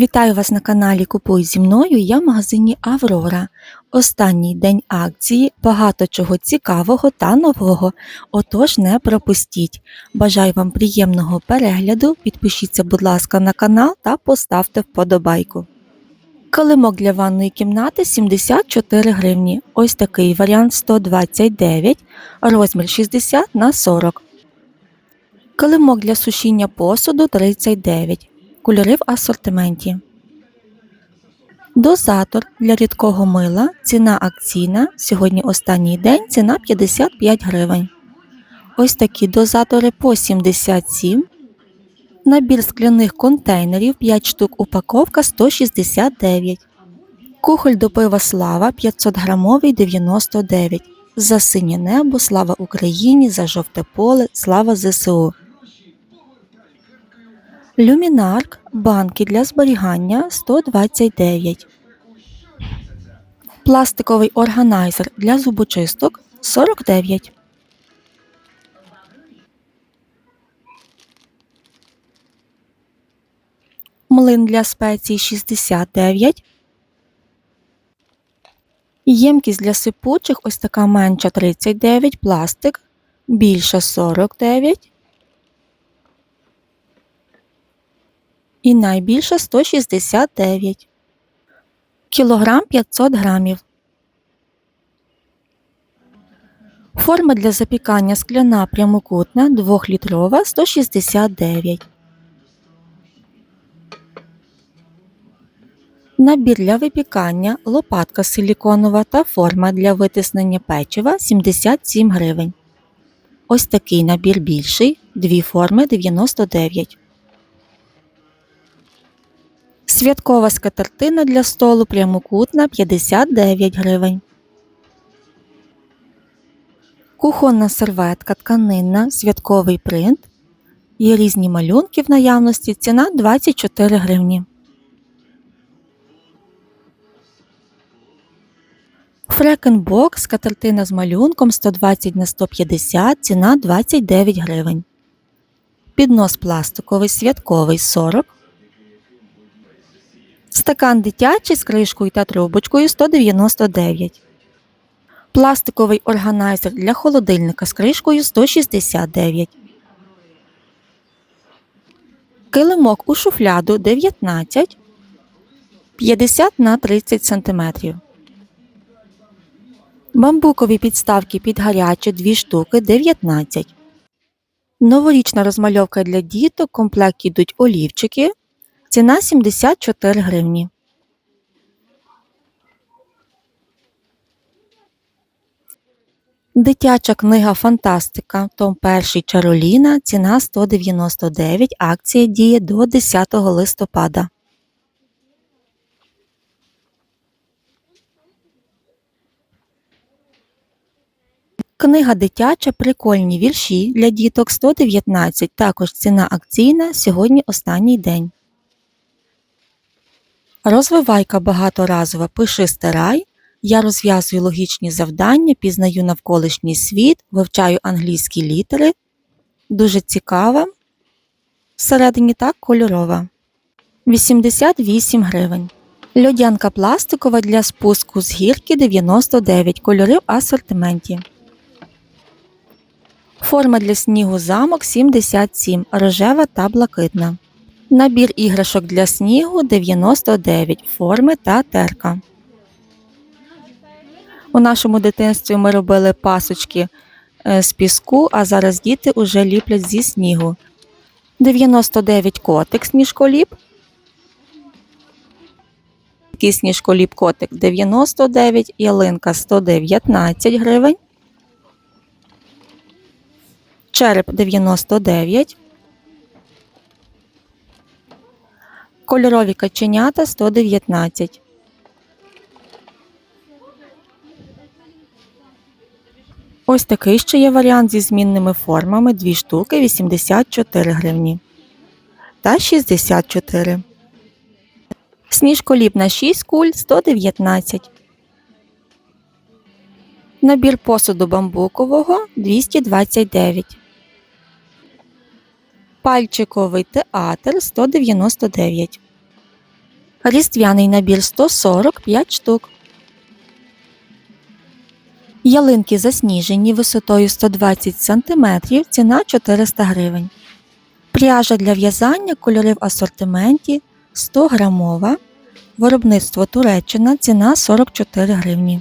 Вітаю вас на каналі Купуй зі мною. Я в магазині Аврора. Останній день акції, багато чого цікавого та нового. Отож, не пропустіть. Бажаю вам приємного перегляду. Підпишіться, будь ласка, на канал та поставте вподобайку. Килимок для ванної кімнати 74 гривні. Ось такий варіант 129, розмір 60 на 40. Килимок для сушіння посуду 39. Кольори в асортименті. Дозатор для рідкого мила. Ціна акційна. Сьогодні останній день ціна 55 гривень. Ось такі дозатори по 77. Набір скляних контейнерів 5 штук упаковка 169. Кухоль до пива Слава 500 грамовий 99. За синє небо, слава Україні, за жовте поле, слава ЗСУ. Люмінарк банки для зберігання 129. Пластиковий органайзер для зубочисток 49. Млин для спецій 69. Ємкість для сипучих ось така менша 39, пластик, більша 49. І найбільша 169 кілограм 500 грамів. Форма для запікання скляна прямокутна 2-літрова 169. Набір для випікання, лопатка силіконова та форма для витиснення печива 77 гривень. Ось такий набір більший, дві форми 99. Святкова скатертина для столу прямокутна 59 гривень. Кухонна серветка тканинна, святковий принт. Є різні малюнки в наявності. Ціна 24 гривні. Фрекенбок скатертина з малюнком 120 на 150, ціна 29 гривень. Піднос пластиковий святковий 40 Стакан дитячий з кришкою та трубочкою 199. Пластиковий органайзер для холодильника з кришкою 169. Килимок у шуфляду 19 50 на 30 см. Бамбукові підставки під гаряче 2 штуки 19. Новорічна розмальовка для діток. В комплекті йдуть олівчики Ціна 74 гривні. Дитяча книга Фантастика. Том 1 Чароліна. Ціна 199. Акція діє до 10 листопада. Книга дитяча прикольні вірші для діток 119. Також ціна акційна. Сьогодні останній день. Розвивайка багаторазова пиши стирай. Я розв'язую логічні завдання, пізнаю навколишній світ, вивчаю англійські літери. Дуже цікава. Всередині так кольорова. 88 гривень. Льодянка пластикова для спуску з гірки 99 кольори в асортименті. Форма для снігу замок 77 рожева та блакитна. Набір іграшок для снігу 99 форми та терка. У нашому дитинстві ми робили пасочки е, з піску, а зараз діти вже ліплять зі снігу. 99 котик сніжколіп. Такий сніжколіп котик 99, ялинка 119 гривень. Череп 99 Кольорові каченята 119. Ось такий ще є варіант зі змінними формами 2 штуки 84 гривні та 64. Сніжколіп на 6 куль 119. Набір посуду бамбукового 229. Пальчиковий театр 199. Різдвяний набір 145 штук. Ялинки засніжені висотою 120 см, ціна 400 гривень. Пряжа для в'язання, кольори в асортименті 100 грамова. Виробництво Туреччина, ціна 44 гривні.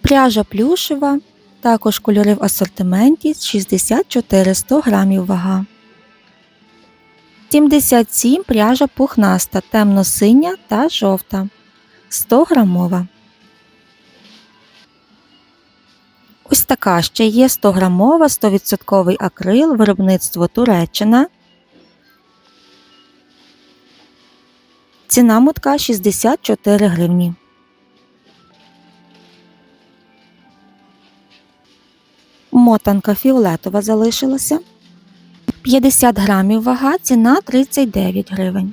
Пряжа плюшева, також кольори в асортименті 64 100 грамів вага. 77 пряжа пухнаста, темно-синя та жовта. 100 грамова. Ось така ще є 100 грамова 100% акрил, виробництво Туреччина. Ціна мотка 64 гривні. Мотанка фіолетова залишилася. 50 грамів вага, ціна 39 гривень.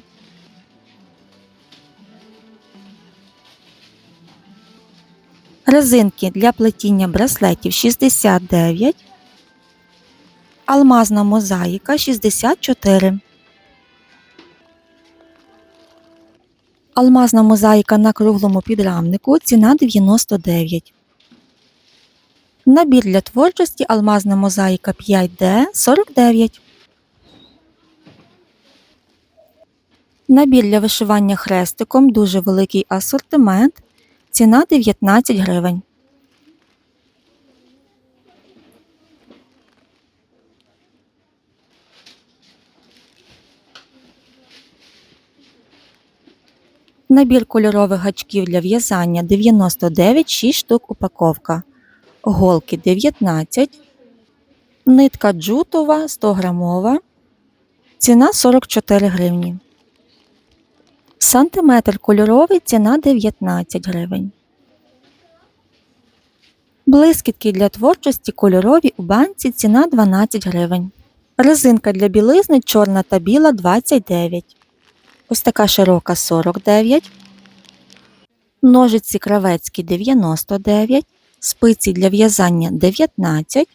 Резинки для плетіння браслетів 69. Алмазна мозаїка 64. Алмазна мозаїка на круглому підрамнику ціна 99. Набір для творчості Алмазна мозаїка 5D 49. Набір для вишивання хрестиком дуже великий асортимент. Ціна 19 гривень. Набір кольорових гачків для в'язання 99 6 штук упаковка. Голки 19. Нитка джутова 100 грамова. Ціна 44 гривні. Сантиметр кольоровий ціна 19 гривень. Блискітки для творчості кольорові у банці ціна 12 гривень. Резинка для білизни чорна та біла 29. Ось така широка 49. Ножиці кравецькі 99. Спиці для в'язання 19.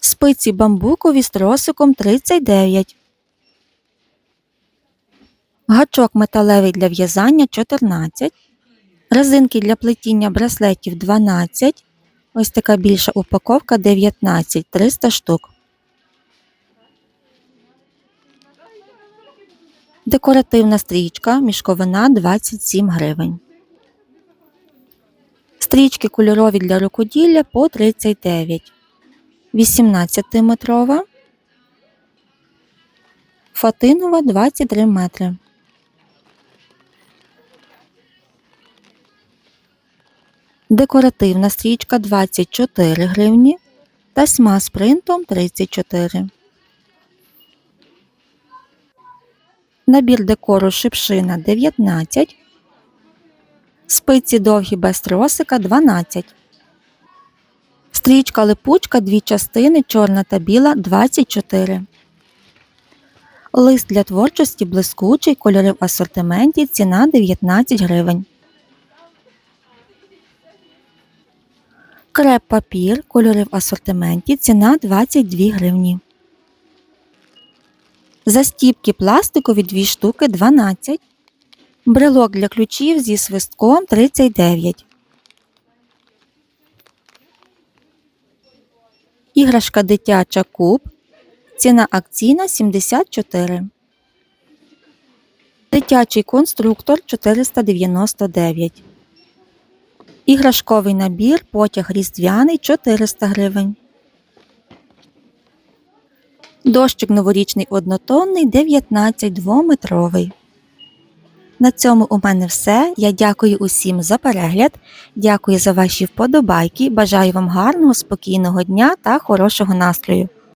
Спиці бамбукові з тросиком 39. Гачок металевий для в'язання 14. Резинки для плетіння браслетів 12. Ось така більша упаковка 19 300 штук. Декоративна стрічка мішковина 27 гривень. Стрічки кольорові для рукоділля по 39. 18 метрова. Фатинова 23 метри. Декоративна стрічка 24 гривні. Тасьма з принтом 34. Набір декору шипшина 19. Спиці довгі без тросика 12. Стрічка липучка дві частини чорна та біла 24. Лист для творчості блискучий, кольори в асортименті, ціна 19 гривень. Креп папір, кольори в асортименті, ціна 22 гривні. Застіпки пластикові 2 штуки 12. Брелок для ключів зі свистком 39. Іграшка дитяча куб. Ціна акційна 74. Дитячий конструктор 499. Іграшковий набір потяг різдвяний 400 гривень. Дощик новорічний однотонний 19 двометровий. На цьому у мене все. Я дякую усім за перегляд. Дякую за ваші вподобайки. Бажаю вам гарного, спокійного дня та хорошого настрою.